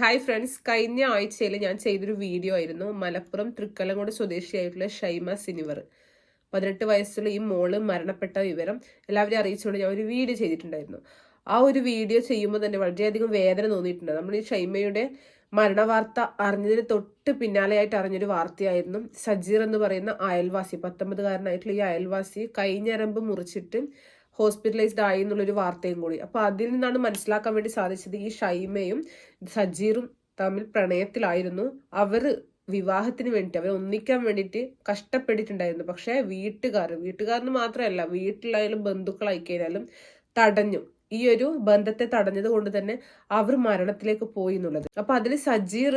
Hi friends കഴിഞ്ഞ ആഴ്ചയിൽ ഞാൻ ചെയ്തൊരു വീഡിയോ ആയിരുന്നു. മലപ്പുറം തൃക്കലങ്കോട് സ്വദേശിയായിട്ടുള്ള ഷൈമ സിനിവർ. പതിനെട്ട് വയസ്സുള്ള ഈ മോൾ മരണപ്പെട്ട വിവരം എല്ലാവരെയും അറിയിച്ചുകൊണ്ട് ഞാൻ ഒരു വീഡിയോ ചെയ്തിട്ടുണ്ടായിരുന്നു. ആ ഒരു വീഡിയോ ചെയ്യുമ്പോൾ തന്നെ വളരെയധികം വേദന തോന്നിയിട്ടുണ്ട്. നമ്മൾ ഈ ഷൈമയുടെ മരണവാർത്ത അറിഞ്ഞതിന് തൊട്ട് പിന്നാലെയായിട്ട് അറിഞ്ഞൊരു വാർത്തയായിരുന്നു. സജീർ എന്ന് പറയുന്ന അയൽവാസി പത്തൊമ്പതുകാരനായിട്ടുള്ള ഈ അയൽവാസി കൈഞ്ഞരമ്പ് മുറിച്ചിട്ട് ഹോസ്പിറ്റലൈസ്ഡ് ആയി എന്നുള്ളൊരു വാർത്തയും കൂടി. അപ്പോൾ അതിൽ നിന്നാണ് മനസ്സിലാക്കാൻ വേണ്ടി സാധിച്ചത് ഈ ഷൈമയും സജീറും തമ്മിൽ പ്രണയത്തിലായിരുന്നു. അവർ വിവാഹത്തിന് വേണ്ടിയിട്ട് അവർ ഒന്നിക്കാൻ വേണ്ടിയിട്ട് കഷ്ടപ്പെട്ടിട്ടുണ്ടായിരുന്നു. പക്ഷേ വീട്ടുകാർ വീട്ടുകാരന് മാത്രമല്ല വീട്ടിലായാലും ബന്ധുക്കളായി കഴിഞ്ഞാലും തടഞ്ഞു. ഈ ഒരു ബന്ധത്തെ തടഞ്ഞത് കൊണ്ട് തന്നെ അവർ മരണത്തിലേക്ക് പോയി എന്നുള്ളത്. അപ്പൊ അതിൽ സജീർ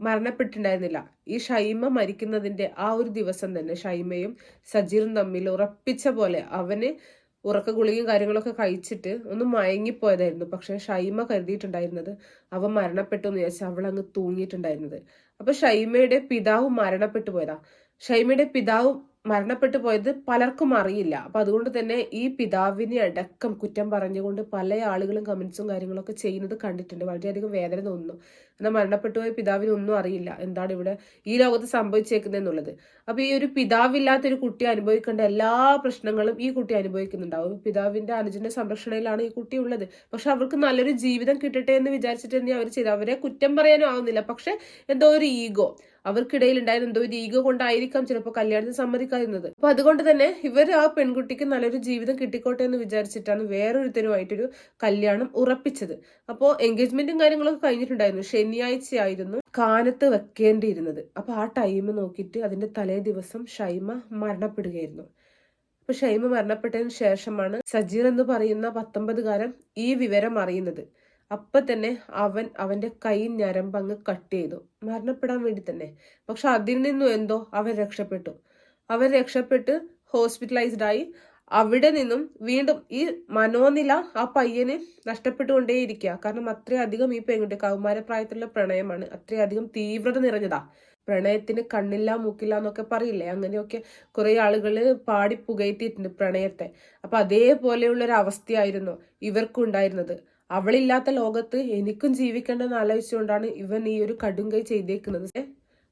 മരണപ്പെട്ടിട്ടുണ്ടായിരുന്നില്ല. ഈ ഷൈമ മരിക്കുന്നതിന്റെ ആ ഒരു ദിവസം തന്നെ ഷൈമയും സജീറും തമ്മിൽ ഉറപ്പിച്ച പോലെ അവന് ഉറക്ക ഗുളികയും കാര്യങ്ങളൊക്കെ കഴിച്ചിട്ട് ഒന്ന് മയങ്ങിപ്പോയതായിരുന്നു. പക്ഷെ ഷൈമ കരുതിയിട്ടുണ്ടായിരുന്നത് അവൻ മരണപ്പെട്ടു എന്ന് വിചാരിച്ചാൽ അവൾ അങ്ങ് തൂങ്ങിയിട്ടുണ്ടായിരുന്നത്. അപ്പൊ ഷൈമയുടെ പിതാവ് മരണപ്പെട്ടു പോയതാ. ഷൈമയുടെ പിതാവ് മരണപ്പെട്ടു പോയത് പലർക്കും അറിയില്ല. അപ്പൊ അതുകൊണ്ട് തന്നെ ഈ പിതാവിനെ അടക്കം കുറ്റം പറഞ്ഞുകൊണ്ട് പല ആളുകളും കമന്റ്സും കാര്യങ്ങളൊക്കെ ചെയ്യുന്നത് കണ്ടിട്ടുണ്ട്. വളരെയധികം വേദന തോന്നുന്നു. എന്നാൽ മരണപ്പെട്ടു പോയ പിതാവിന് ഒന്നും അറിയില്ല. എന്താണ് ഇവിടെ ഈ ലോകത്ത് സംഭവിച്ചേക്കുന്നതെന്നുള്ളത്. അപ്പോൾ ഈ ഒരു പിതാവില്ലാത്ത ഒരു കുട്ടി അനുഭവിക്കേണ്ട എല്ലാ പ്രശ്നങ്ങളും ഈ കുട്ടി അനുഭവിക്കുന്നുണ്ടാവും. പിതാവിന്റെ അനുജന്റെ സംരക്ഷണയിലാണ് ഈ കുട്ടി ഉള്ളത്. പക്ഷെ അവർക്ക് നല്ലൊരു ജീവിതം കിട്ടട്ടെ എന്ന് വിചാരിച്ചിട്ട് തന്നെ അവർ ചെയ്തു അവരെ കുറ്റം പറയാനും ആവുന്നില്ല. പക്ഷെ എന്തോ ഒരു ഈഗോ അവർക്കിടയിൽ ഉണ്ടായിരുന്ന എന്തോ ഒരു ഈഗോ കൊണ്ടായിരിക്കാം ചിലപ്പോൾ കല്യാണത്തിന് സമ്മതിക്കാതിരുന്നത്. അപ്പൊ അതുകൊണ്ട് തന്നെ ഇവർ ആ പെൺകുട്ടിക്ക് നല്ലൊരു ജീവിതം കിട്ടിക്കോട്ടെ എന്ന് വിചാരിച്ചിട്ടാണ് വേറൊരുത്തരുമായിട്ടൊരു കല്യാണം ഉറപ്പിച്ചത്. അപ്പോൾ എൻഗേജ്മെന്റും കാര്യങ്ങളൊക്കെ കഴിഞ്ഞിട്ടുണ്ടായിരുന്നു. ശനിയാഴ്ചയായിരുന്നു കാനത്ത് വെക്കേണ്ടിയിരുന്നത്. അപ്പൊ ആ ടൈം നോക്കിയിട്ട് അതിന്റെ തലേ ദിവസം ഷൈമ മരണപ്പെടുകയായിരുന്നു. അപ്പൊ ഷൈമ മരണപ്പെട്ടതിന് ശേഷമാണ് സജീർ എന്ന് പറയുന്ന പത്തൊമ്പതുകാരൻ ഈ വിവരം അറിയുന്നത്. അപ്പൊ തന്നെ അവൻ അവന്റെ കൈ ഞരമ്പങ്ങ് കട്ട് ചെയ്തു. മരണപ്പെടാൻ വേണ്ടി തന്നെ. പക്ഷെ അതിൽ നിന്നും എന്തോ അവൻ രക്ഷപ്പെട്ടു. അവൻ രക്ഷപ്പെട്ട് ഹോസ്പിറ്റലൈസ്ഡ് ആയി. അവിടെ നിന്നും വീണ്ടും ഈ മനോനില ആ പയ്യന് നഷ്ടപ്പെട്ടുകൊണ്ടേയിരിക്കുക. കാരണം അത്രയധികം ഈ പെൺകുട്ടി കൗമാരപ്രായത്തിലുള്ള പ്രണയമാണ്. അത്രയധികം തീവ്രത നിറഞ്ഞതാ. പ്രണയത്തിന് കണ്ണില്ല മൂക്കില്ല എന്നൊക്കെ പറയില്ലേ? അങ്ങനെയൊക്കെ കുറെ ആളുകൾ പാടി പുകയറ്റിയിട്ടുണ്ട് പ്രണയത്തെ. അപ്പൊ അതേപോലെയുള്ള ഒരു അവസ്ഥയായിരുന്നു ഇവർക്കും ഉണ്ടായിരുന്നത്. അവളില്ലാത്ത ലോകത്ത് എനിക്കും ജീവിക്കേണ്ടെന്ന് ആലോചിച്ചുകൊണ്ടാണ് ഇവൻ ഈ ഒരു കടുങ്കൈ ചെയ്തേക്കുന്നത്.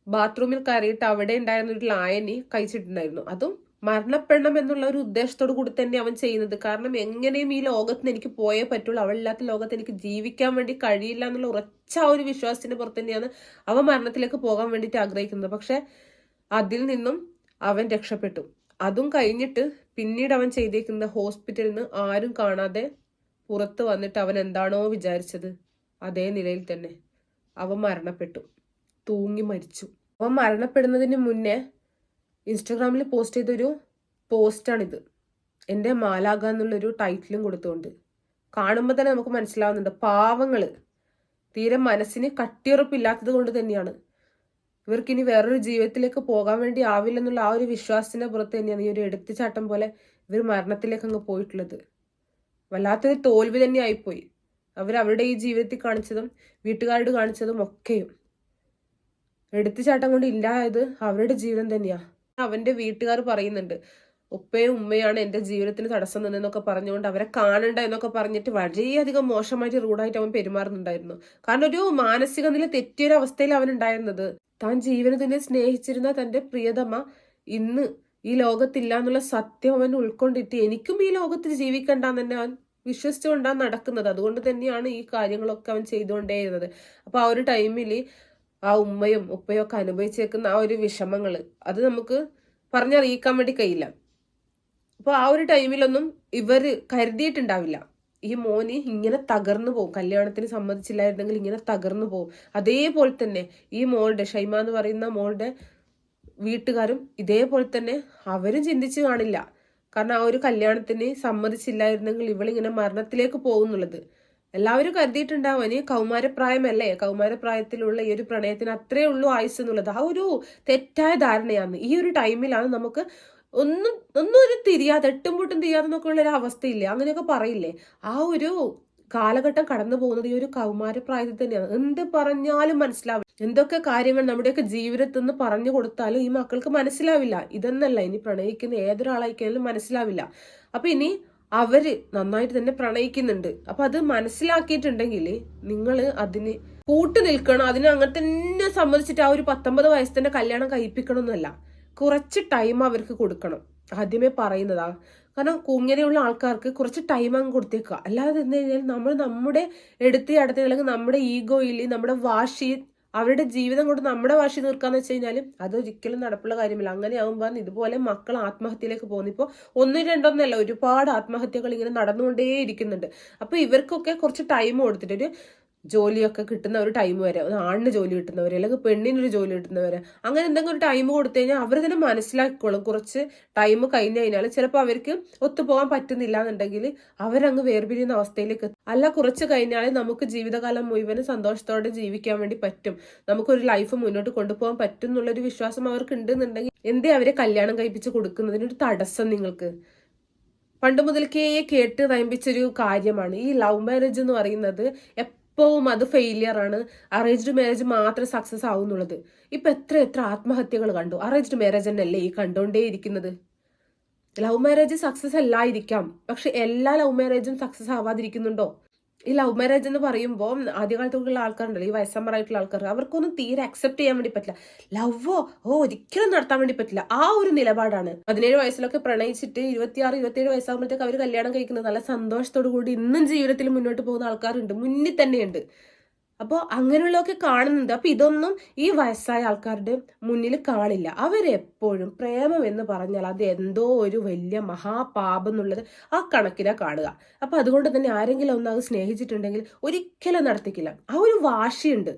ബാത്റൂമിൽ കയറിയിട്ട് അവിടെ ഉണ്ടായിരുന്ന ഒരു ലായനി കഴിച്ചിട്ടുണ്ടായിരുന്നു. അതും മരണപ്പെടണം എന്നുള്ള ഒരു ഉദ്ദേശത്തോടു കൂടി തന്നെ അവൻ ചെയ്യുന്നത്. കാരണം എങ്ങനെയും ഈ ലോകത്തിന് എനിക്ക് പോയേ പറ്റുള്ളൂ. അവളില്ലാത്ത ലോകത്ത് എനിക്ക് ജീവിക്കാൻ വേണ്ടി കഴിയില്ല എന്നുള്ള ഉറച്ച ഒരു വിശ്വാസത്തിന്റെ പുറത്ത് തന്നെയാണ് അവൻ മരണത്തിലേക്ക് പോകാൻ വേണ്ടിയിട്ട് ആഗ്രഹിക്കുന്നത്. പക്ഷെ അതിൽ നിന്നും അവൻ രക്ഷപ്പെട്ടു. അതും കഴിഞ്ഞിട്ട് പിന്നീട് അവൻ ചെയ്തേക്കുന്ന ഹോസ്പിറ്റലിൽ നിന്ന് ആരും കാണാതെ പുറത്ത് വന്നിട്ട് അവൻ എന്താണോ വിചാരിച്ചത് അതേ നിലയിൽ തന്നെ അവൻ മരണപ്പെട്ടു. തൂങ്ങി മരിച്ചു. അവൻ മരണപ്പെടുന്നതിന് മുന്നേ ഇൻസ്റ്റഗ്രാമിൽ പോസ്റ്റ് ചെയ്തൊരു പോസ്റ്റാണിത്. എന്റെ മാലാക എന്നുള്ളൊരു ടൈറ്റിലും കൊടുത്തുകൊണ്ട് കാണുമ്പോൾ തന്നെ നമുക്ക് മനസ്സിലാവുന്നുണ്ട്. പാവങ്ങൾ തീരെ മനസ്സിന് കട്ടിയുറപ്പില്ലാത്തത് കൊണ്ട് തന്നെയാണ്. ഇവർക്കിനി വേറൊരു ജീവിതത്തിലേക്ക് പോകാൻ വേണ്ടി ആവില്ല എന്നുള്ള ആ ഒരു വിശ്വാസത്തിന്റെ പുറത്ത് തന്നെയാണ് ഈ ഒരു എടുത്തുചാട്ടം പോലെ ഇവർ മരണത്തിലേക്ക് അങ്ങ് പോയിട്ടുള്ളത്. വല്ലാത്തൊരു തോൽവി തന്നെ ആയിപ്പോയി. അവർ അവരുടെ ഈ ജീവിതത്തിൽ കാണിച്ചതും വീട്ടുകാരോട് കാണിച്ചതും ഒക്കെയും. എടുത്തുചാട്ടം കൊണ്ട് ഇല്ലായത് അവരുടെ ജീവിതം തന്നെയാ. അവന്റെ വീട്ടുകാർ പറയുന്നുണ്ട് ഉപ്പയും ഉമ്മയാണ് എന്റെ ജീവിതത്തിന് തടസ്സം നിന്നെന്നൊക്കെ പറഞ്ഞുകൊണ്ട് അവരെ കാണണ്ട എന്നൊക്കെ പറഞ്ഞിട്ട് വളരെയധികം മോശമായിട്ട് റൂഡായിട്ട് അവൻ പെരുമാറുന്നുണ്ടായിരുന്നു. കാരണം ഒരു മാനസിക നില തെറ്റിയൊരു അവസ്ഥയിൽ അവൻ ഉണ്ടായിരുന്നത്. താൻ ജീവനത്തിനെ സ്നേഹിച്ചിരുന്ന തന്റെ പ്രിയതമ ഇന്ന് ഈ ലോകത്തില്ല എന്നുള്ള സത്യം അവൻ ഉൾക്കൊണ്ടിട്ട് എനിക്കും ഈ ലോകത്തിൽ ജീവിക്കണ്ടെന്ന് തന്നെ അവൻ വിശ്വസിച്ചുകൊണ്ടാണ് നടക്കുന്നത്. അതുകൊണ്ട് തന്നെയാണ് ഈ കാര്യങ്ങളൊക്കെ അവൻ ചെയ്തുകൊണ്ടേയിരുന്നത്. അപ്പൊ ആ ഒരു ടൈമിൽ ആ ഉമ്മയും ഉപ്പയും ഒക്കെ അനുഭവിച്ചേക്കുന്ന ആ ഒരു വിഷമങ്ങൾ അത് നമുക്ക് പറഞ്ഞറിയിക്കാൻ വേണ്ടി കഴിയില്ല. അപ്പൊ ആ ഒരു ടൈമിലൊന്നും ഇവർ കരുതിയിട്ടുണ്ടാവില്ല. ഈ മോന് ഇങ്ങനെ തകർന്നു പോകും കല്യാണത്തിന് സമ്മതിച്ചില്ലായിരുന്നെങ്കിൽ ഇങ്ങനെ തകർന്നു പോകും. അതേപോലെ തന്നെ ഈ മോളുടെ ഷൈമ എന്ന് പറയുന്ന മോളുടെ വീട്ടുകാരും ഇതേപോലെ തന്നെ അവരും ചിന്തിച്ചു കാണില്ല. കാരണം ആ ഒരു കല്യാണത്തിന് സമ്മതിച്ചില്ലായിരുന്നെങ്കിൽ ഇവളിങ്ങനെ മരണത്തിലേക്ക് പോകുന്നുള്ളത്. എല്ലാവരും കരുതിയിട്ടുണ്ടാവും ഇനി കൗമാരപ്രായമല്ലേ? കൗമാരപ്രായത്തിലുള്ള ഈ ഒരു പ്രണയത്തിന് അത്രേ ഉള്ളൂ ആയുസ് എന്നുള്ളത്. ആ ഒരു തെറ്റായ ധാരണയാണ്. ഈ ഒരു ടൈമിലാണ് നമുക്ക് ഒന്നും ഒന്നും ഒരു തിരിയാതെ എട്ടും പൊട്ടും തിരിയാതെ എന്നൊക്കെ ഉള്ള ഒരു അവസ്ഥയില്ലേ? അങ്ങനെയൊക്കെ പറയില്ലേ? ആ ഒരു കാലഘട്ടം കടന്നു പോകുന്നത് ഈ ഒരു കൗമാരപ്രായത്തിൽ തന്നെയാണ്. എന്ത് പറഞ്ഞാലും മനസ്സിലാവില്ല. എന്തൊക്കെ കാര്യങ്ങൾ നമ്മുടെയൊക്കെ ജീവിതത്തിൽ നിന്ന് പറഞ്ഞു കൊടുത്താലും ഈ മക്കൾക്ക് മനസ്സിലാവില്ല. ഇതെന്നല്ല ഇനി പ്രണയിക്കുന്ന ഏതൊരാളായിക്കാലും മനസ്സിലാവില്ല. അപ്പൊ ഇനി അവർ നന്നായിട്ട് തന്നെ പ്രണയിക്കുന്നുണ്ട്. അപ്പൊ അത് മനസ്സിലാക്കിയിട്ടുണ്ടെങ്കിൽ നിങ്ങൾ അതിന് കൂട്ടു നിൽക്കണം. അതിന് അങ്ങനെ തന്നെ സമ്മതിച്ചിട്ട് ആ ഒരു പത്തൊമ്പത് വയസ്സിന്റെ കല്യാണം കഴിപ്പിക്കണം എന്നല്ല കുറച്ച് ടൈം അവർക്ക് കൊടുക്കണം. ആദ്യമേ പറയുന്നതാ. കാരണം കുങ്ങനെയുള്ള ആൾക്കാർക്ക് കുറച്ച് ടൈം അങ്ങ് കൊടുത്തേക്കുക. അല്ലാതെ എന്ന് കഴിഞ്ഞാൽ നമ്മൾ നമ്മുടെ എടുത്ത് അടുത്ത് അല്ലെങ്കിൽ നമ്മുടെ ഈഗോയിൽ നമ്മുടെ വാശി അവരുടെ ജീവിതം കൊണ്ട് നമ്മുടെ വാശി തീർക്കാന്ന് വെച്ച് കഴിഞ്ഞാൽ അത് ഒരിക്കലും നടപ്പുള്ള കാര്യമില്ല. അങ്ങനെ ആകുമ്പോൾ ഇതുപോലെ മക്കൾ ആത്മഹത്യയിലേക്ക് പോകുന്നു. ഇപ്പോൾ ഒന്നും രണ്ടൊന്നല്ല ഒരുപാട് ആത്മഹത്യകൾ ഇങ്ങനെ നടന്നുകൊണ്ടേ ഇരിക്കുന്നുണ്ട് അപ്പൊ ഇവർക്കൊക്കെ കുറച്ച് ടൈം കൊടുത്തിട്ട് ഒരു ജോലിയൊക്കെ കിട്ടുന്ന ഒരു ടൈം വരെ ആണിന് ജോലി കിട്ടുന്നവരെ അല്ലെങ്കിൽ പെണ്ണിനൊരു ജോലി കിട്ടുന്നവരെ അങ്ങനെ എന്തെങ്കിലും ഒരു ടൈം കൊടുത്തു കഴിഞ്ഞാൽ അവർ തന്നെ മനസ്സിലാക്കിക്കോളും. കുറച്ച് ടൈം കഴിഞ്ഞു കഴിഞ്ഞാൽ ചിലപ്പോൾ അവർക്ക് ഒത്തുപോകാൻ പറ്റുന്നില്ല എന്നുണ്ടെങ്കിൽ അവരങ്ങ് വേർപിരിയുന്ന അവസ്ഥയിലേക്ക്. അല്ല കുറച്ച് കഴിഞ്ഞാൽ നമുക്ക് ജീവിതകാലം മുഴുവനും സന്തോഷത്തോടെ ജീവിക്കാൻ വേണ്ടി പറ്റും. നമുക്കൊരു ലൈഫ് മുന്നോട്ട് കൊണ്ടുപോകാൻ പറ്റും എന്നുള്ളൊരു വിശ്വാസം അവർക്ക് ഉണ്ടെന്നുണ്ടെങ്കിൽ എന്തേ അവരെ കല്യാണം കഴിപ്പിച്ച് കൊടുക്കുന്നതിനൊരു തടസ്സം നിങ്ങൾക്ക്? പണ്ട് മുതൽക്കേ കേട്ട് നയിപ്പിച്ചൊരു കാര്യമാണ്. ഈ ലവ് മാരേജ് എന്ന് പറയുന്നത് എപ്പോഴും അത് ഫെയിലിയർ ആണ്. അറേഞ്ച്ഡ് മാരേജ് മാത്രമേ സക്സസ് ആവുന്നുള്ളത്. ഇപ്പൊ എത്ര എത്ര ആത്മഹത്യകൾ കണ്ടു. അറേഞ്ച്ഡ് മാരേജ് തന്നെയല്ലേ ഈ കണ്ടോണ്ടേ ഇരിക്കുന്നത് ലവ് മാരേജ് സക്സസ് അല്ലായിരിക്കാം. പക്ഷെ എല്ലാ ലവ് മാരേജും സക്സസ് ആവാതിരിക്കുന്നുണ്ടോ? ഈ ലവ് മാരേജ് എന്ന് പറയുമ്പോൾ ആദ്യകാലത്തുള്ള ആൾക്കാരുണ്ടല്ലോ ഈ വയസ്സമ്മറായിട്ടുള്ള ആൾക്കാർ അവർക്കൊന്നും തീരെ അക്സെപ്റ്റ് ചെയ്യാൻ വേണ്ടി പറ്റില്ല. ലവോ ഓ? ഒരിക്കലും നടത്താൻ വേണ്ടി പറ്റില്ല. ആ ഒരു നിലപാടാണ്. പതിനേഴ് വയസ്സിലൊക്കെ പ്രണയിച്ചിട്ട് ഇരുപത്തിയാറ് ഇരുപത്തിയേഴ് വയസ്സാകുമ്പോഴത്തേക്ക് അവർ കല്യാണം കഴിക്കുന്നത് നല്ല സന്തോഷത്തോടു കൂടി ഇന്നും ജീവിതത്തിൽ മുന്നോട്ട് പോകുന്ന ആൾക്കാരുണ്ട്. മുന്നിൽ തന്നെയുണ്ട്. അപ്പോൾ അങ്ങനെയുള്ളതൊക്കെ കാണുന്നുണ്ട്. അപ്പം ഇതൊന്നും ഈ വയസ്സായ ആൾക്കാരുടെ മുന്നിൽ കാണില്ല. അവരെപ്പോഴും പ്രേമം എന്ന് പറഞ്ഞാൽ അത് എന്തോ ഒരു വലിയ മഹാപാപം എന്നുള്ളത് ആ കണക്കിലാ കാണുക. അപ്പം അതുകൊണ്ട് തന്നെ ആരെങ്കിലും ഒന്ന് അത് സ്നേഹിച്ചിട്ടുണ്ടെങ്കിൽ ഒരിക്കലും നടത്തിക്കില്ല. ആ ഒരു വാശിയുണ്ട്.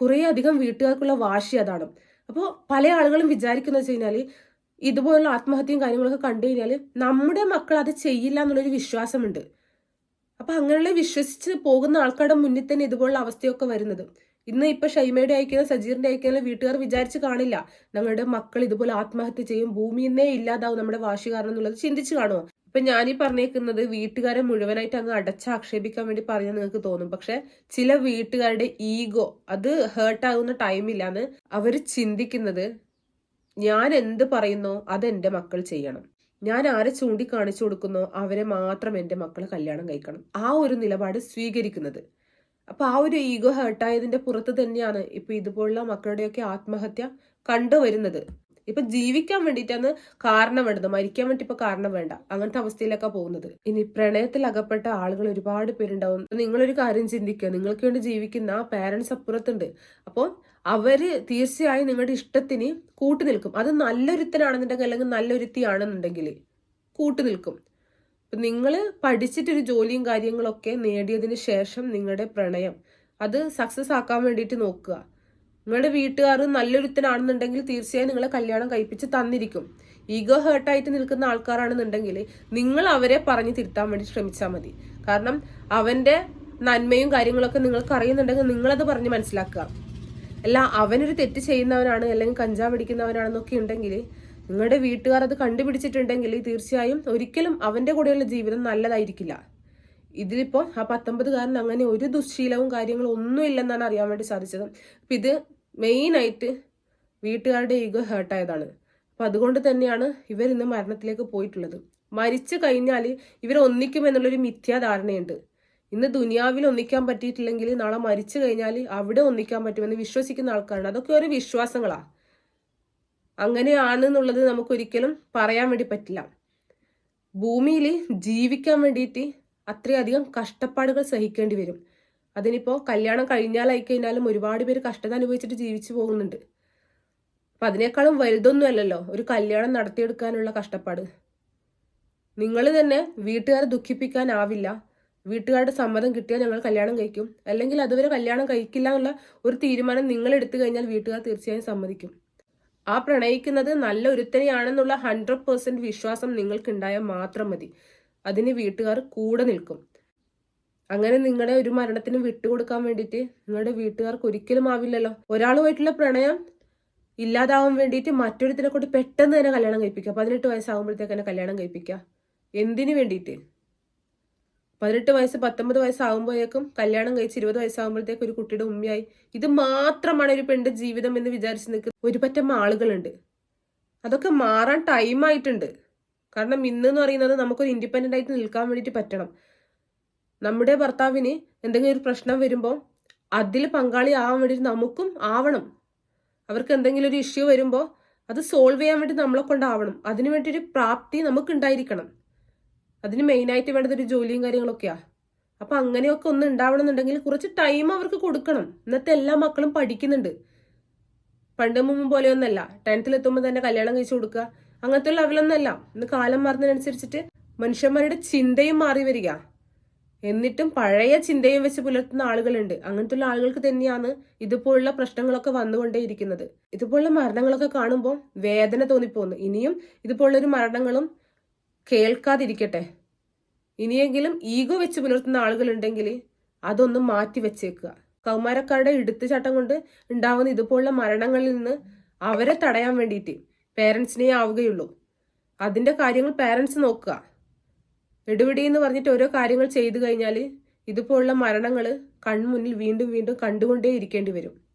കുറേ അധികം വീട്ടുകാർക്കുള്ള വാശി അതാണ്. അപ്പോൾ പല ആളുകളും വിചാരിക്കുന്ന വെച്ച് കഴിഞ്ഞാൽ ഇതുപോലുള്ള ആത്മഹത്യയും കാര്യങ്ങളൊക്കെ കണ്ടു കഴിഞ്ഞാൽ നമ്മുടെ മക്കൾ അത് ചെയ്യില്ല എന്നുള്ളൊരു വിശ്വാസമുണ്ട്. അപ്പൊ അങ്ങനെയുള്ള വിശ്വസിച്ച് പോകുന്ന ആൾക്കാരുടെ മുന്നിൽ തന്നെ ഇതുപോലുള്ള അവസ്ഥയൊക്കെ വരുന്നത്. ഇന്ന് ഇപ്പൊ ഷൈമയുടെ അയക്കുന്ന സജീറിന്റെ അയക്കുന്ന വീട്ടുകാർ വിചാരിച്ച് കാണില്ല. ഞങ്ങളുടെ മക്കൾ ഇതുപോലെ ആത്മഹത്യ ചെയ്യും ഭൂമിന്നേ ഇല്ലാതാവും നമ്മുടെ വാശി കാരണം എന്നുള്ളത് ചിന്തിച്ചു കാണുമോ ഇപ്പൊ ഞാനീ പറഞ്ഞേക്കുന്നത് വീട്ടുകാരെ മുഴുവനായിട്ട് അങ്ങ് അടച്ചാക്ഷേപിക്കാൻ വേണ്ടി പറഞ്ഞാൽ നിങ്ങൾക്ക് തോന്നും. പക്ഷെ ചില വീട്ടുകാരുടെ ഈഗോ അത് ഹേർട്ട് ആകുന്ന ടൈമില്ലാന്ന് അവർ ചിന്തിക്കുന്നത് ഞാൻ എന്ത് പറയുന്നോ അത് എന്റെ മക്കൾ ചെയ്യണം. ഞാൻ ആരെ ചൂണ്ടിക്കാണിച്ചു കൊടുക്കുന്നോ? അവരെ മാത്രം എന്റെ മക്കളെ കല്യാണം കഴിക്കണം. ആ ഒരു നിലപാട് സ്വീകരിക്കുന്നത്. അപ്പോൾ ആ ഒരു ഈഗോ ഹേർട്ടായതിന്റെ പുറത്ത് തന്നെയാണ് ഇപ്പൊ ഇതുപോലുള്ള മക്കളുടെയൊക്കെ ആത്മഹത്യ കണ്ടുവരുന്നത് ഇപ്പൊ ജീവിക്കാൻ വേണ്ടിയിട്ടാണ് കാരണം വേണ്ടത്. മരിക്കാൻ വേണ്ടി ഇപ്പൊ കാരണം വേണ്ട. അങ്ങനത്തെ അവസ്ഥയിലൊക്കെ പോകുന്നത്. ഇനി പ്രണയത്തിൽ അകപ്പെട്ട ആളുകൾ ഒരുപാട് പേരുണ്ടാവും. നിങ്ങളൊരു കാര്യം ചിന്തിക്കുക. നിങ്ങൾക്ക് വേണ്ടി ജീവിക്കുന്ന ആ അപ്പുറത്തുണ്ട്. അപ്പോൾ അവർ തീർച്ചയായും നിങ്ങളുടെ ഇഷ്ടത്തിന് കൂട്ടു നിൽക്കും. അത് നല്ലൊരുത്തനാണെന്നുണ്ടെങ്കിൽ അല്ലെങ്കിൽ നല്ലൊരുത്തിയാണെന്നുണ്ടെങ്കിൽ കൂട്ടു നിൽക്കും. അപ്പം നിങ്ങൾ പഠിച്ചിട്ടൊരു ജോലിയും കാര്യങ്ങളൊക്കെ നേടിയതിന് ശേഷം നിങ്ങളുടെ പ്രണയം അത് സക്സസ് ആക്കാൻ വേണ്ടിയിട്ട് നോക്കുക. നിങ്ങളുടെ വീട്ടുകാർ നല്ലൊരുത്തനാണെന്നുണ്ടെങ്കിൽ തീർച്ചയായും നിങ്ങളെ കല്യാണം കഴിപ്പിച്ച് തന്നിരിക്കും. ഈഗോ ഹേർട്ടായിട്ട് നിൽക്കുന്ന ആൾക്കാരാണെന്നുണ്ടെങ്കിൽ നിങ്ങൾ അവരെ പറഞ്ഞു തിരുത്താൻ വേണ്ടി ശ്രമിച്ചാൽ മതി. കാരണം അവന്റെ നന്മയും കാര്യങ്ങളൊക്കെ നിങ്ങൾക്ക് അറിയുന്നുണ്ടെങ്കിൽ നിങ്ങളത് പറഞ്ഞ് മനസ്സിലാക്കുക. അല്ല അവനൊരു തെറ്റ് ചെയ്യുന്നവനാണ് അല്ലെങ്കിൽ കഞ്ചാവ് അടിക്കുന്നവനാണെന്നൊക്കെ ഉണ്ടെങ്കിൽ നിങ്ങളുടെ വീട്ടുകാർ അത് കണ്ടുപിടിച്ചിട്ടുണ്ടെങ്കിൽ തീർച്ചയായും ഒരിക്കലും അവന്റെ കൂടെയുള്ള ജീവിതം നല്ലതായിരിക്കില്ല. ഇതിലിപ്പോ ആ പത്തൊമ്പതുകാരൻ അങ്ങനെ ഒരു ദുശ്ശീലവും കാര്യങ്ങളും ഒന്നും ഇല്ലെന്നാണ് അറിയാൻ വേണ്ടി സാധിച്ചത്. അപ്പൊ ഇത് മെയിൻ ആയിട്ട് വീട്ടുകാരുടെ ഈഗോ ഹേർട്ടായതാണ്. അപ്പൊ അതുകൊണ്ട് തന്നെയാണ് ഇവർ ഇന്ന് മരണത്തിലേക്ക് പോയിട്ടുള്ളത്. മരിച്ചു കഴിഞ്ഞാൽ ഇവർ ഒന്നിക്കും എന്നുള്ളൊരു മിഥ്യാധാരണയുണ്ട്. ഇന്ന് ദുനിയാവിൽ ഒന്നിക്കാൻ പറ്റിയിട്ടില്ലെങ്കിൽ നാളെ മരിച്ചു കഴിഞ്ഞാൽ അവിടെ ഒന്നിക്കാൻ പറ്റുമെന്ന് വിശ്വസിക്കുന്ന ആൾക്കാരുണ്ട്. അതൊക്കെ ഒരു വിശ്വാസങ്ങളാ. അങ്ങനെയാണെന്നുള്ളത് നമുക്കൊരിക്കലും പറയാൻ വേണ്ടി പറ്റില്ല. ഭൂമിയിൽ ജീവിക്കാൻ വേണ്ടിയിട്ട് അത്രയധികം കഷ്ടപ്പാടുകൾ സഹിക്കേണ്ടി വരും. അതിനിപ്പോൾ കല്യാണം കഴിഞ്ഞാലായി കഴിഞ്ഞാലും ഒരുപാട് പേര് കഷ്ടത അനുഭവിച്ചിട്ട് ജീവിച്ചു പോകുന്നുണ്ട്. അപ്പം അതിനേക്കാളും വലുതൊന്നും അല്ലല്ലോ ഒരു കല്യാണം നടത്തിയെടുക്കാനുള്ള കഷ്ടപ്പാട്. നിങ്ങൾ തന്നെ വീട്ടുകാരെ ദുഃഖിപ്പിക്കാനാവില്ല. വീട്ടുകാരുടെ സമ്മതം കിട്ടിയാൽ ഞങ്ങൾ കല്യാണം കഴിക്കും. അല്ലെങ്കിൽ അതുവരെ കല്യാണം കഴിക്കില്ല എന്നുള്ള ഒരു തീരുമാനം നിങ്ങൾ എടുത്തു കഴിഞ്ഞാൽ വീട്ടുകാർ തീർച്ചയായും സമ്മതിക്കും. ആ പ്രണയിക്കുന്നത് നല്ല ഒരുത്തനെയാണെന്നുള്ള ഹൺഡ്രഡ് പേഴ്സെന്റ് വിശ്വാസം നിങ്ങൾക്കുണ്ടായാൽ മാത്രം മതി. അതിന് വീട്ടുകാർ കൂടെ നിൽക്കും. അങ്ങനെ നിങ്ങളുടെ ഒരു മരണത്തിന് വിട്ടുകൊടുക്കാൻ വേണ്ടിയിട്ട് നിങ്ങളുടെ വീട്ടുകാർക്ക് ഒരിക്കലും ആവില്ലല്ലോ. ഒരാളുമായിട്ടുള്ള പ്രണയം ഇല്ലാതാവാൻ വേണ്ടിയിട്ട് മറ്റൊരുത്തിനെ കൊണ്ട് പെട്ടെന്ന് തന്നെ കല്യാണം കഴിപ്പിക്കുക. പതിനെട്ട് വയസ്സാകുമ്പോഴത്തേക്ക് തന്നെ കല്യാണം കഴിപ്പിക്കുക. എന്തിനു വേണ്ടിയിട്ട്? പതിനെട്ട് വയസ്സ് പത്തൊമ്പത് വയസ്സാകുമ്പോഴേക്കും കല്യാണം കഴിച്ച് ഇരുപത് വയസ്സാകുമ്പോഴത്തേക്ക് ഒരു കുട്ടിയുടെ ഉമ്മയായി. ഇത് മാത്രമാണ് ഒരു പെണ്ണ് ജീവിതം എന്ന് വിചാരിച്ച് നിൽക്കുന്ന ഒരു പറ്റം ആളുകളുണ്ട്. അതൊക്കെ മാറാൻ ടൈം ആയിട്ടുണ്ട്. കാരണം ഇന്ന് എന്ന് പറയുന്നത് നമുക്കൊരു ഇൻഡിപെൻഡന്റ് ആയിട്ട് നിൽക്കാൻ വേണ്ടിയിട്ട് പറ്റണം. നമ്മുടെ ഭർത്താവിന് എന്തെങ്കിലും ഒരു പ്രശ്നം വരുമ്പോൾ അതിൽ പങ്കാളി ആവാൻ വേണ്ടിയിട്ട് നമുക്കും ആവണം. അവർക്ക് എന്തെങ്കിലും ഒരു ഇഷ്യൂ വരുമ്പോൾ അത് സോൾവ് ചെയ്യാൻ വേണ്ടി നമ്മളെ കൊണ്ടാവണം. അതിനു വേണ്ടി ഒരു പ്രാപ്തി നമുക്ക് ഉണ്ടായിരിക്കണം അതിന് മെയിനായിട്ട് വേണ്ടത് ഒരു ജോലിയും കാര്യങ്ങളൊക്കെയാ. അപ്പൊ അങ്ങനെയൊക്കെ ഒന്ന് ഉണ്ടാവണമെന്നുണ്ടെങ്കിൽ കുറച്ച് ടൈം അവർക്ക് കൊടുക്കണം. ഇന്നത്തെ എല്ലാ മക്കളും പഠിക്കുന്നുണ്ട്. പണ്ട് മുമ്പ് പോലെയൊന്നല്ല. ടെൻത്തിൽ എത്തുമ്പോൾ തന്നെ കല്യാണം കഴിച്ചു കൊടുക്കുക. അങ്ങനത്തെ ലെവലൊന്നല്ല ഇന്ന് കാലം മാറുന്നതിനനുസരിച്ചിട്ട് മനുഷ്യന്മാരുടെ ചിന്തയും മാറി വരിക. എന്നിട്ടും പഴയ ചിന്തയും വെച്ച് പുലർത്തുന്ന ആളുകളുണ്ട്. അങ്ങനത്തെ ആളുകൾക്ക് തന്നെയാണ് ഇതുപോലുള്ള പ്രശ്നങ്ങളൊക്കെ വന്നുകൊണ്ടേയിരിക്കുന്നത്. ഇതുപോലുള്ള മരണങ്ങളൊക്കെ കാണുമ്പോൾ വേദന തോന്നിപ്പോകുന്നു. ഇനിയും ഇതുപോലുള്ളൊരു മരണങ്ങളും കേൾക്കാതിരിക്കട്ടെ. ഇനിയെങ്കിലും ഈഗോ വെച്ച് പുലർത്തുന്ന ആളുകളുണ്ടെങ്കിൽ അതൊന്നും മാറ്റി വെച്ചേക്കുക. കൗമാരക്കാരുടെ ഇടുത്തുചാട്ടം കൊണ്ട് ഉണ്ടാവുന്ന ഇതുപോലുള്ള മരണങ്ങളിൽ നിന്ന് അവരെ തടയാൻ വേണ്ടിയിട്ട് പേരൻസിനെ ആവുകയുള്ളൂ. അതിന്റെ കാര്യങ്ങൾ പേരൻസ് നോക്കുക. എടുപിടി എന്ന് പറഞ്ഞിട്ട് ഓരോ കാര്യങ്ങൾ ചെയ്തു കഴിഞ്ഞാൽ ഇതുപോലുള്ള മരണങ്ങൾ കൺമുന്നിൽ വീണ്ടും വീണ്ടും കണ്ടുകൊണ്ടേ ഇരിക്കേണ്ടി വരും.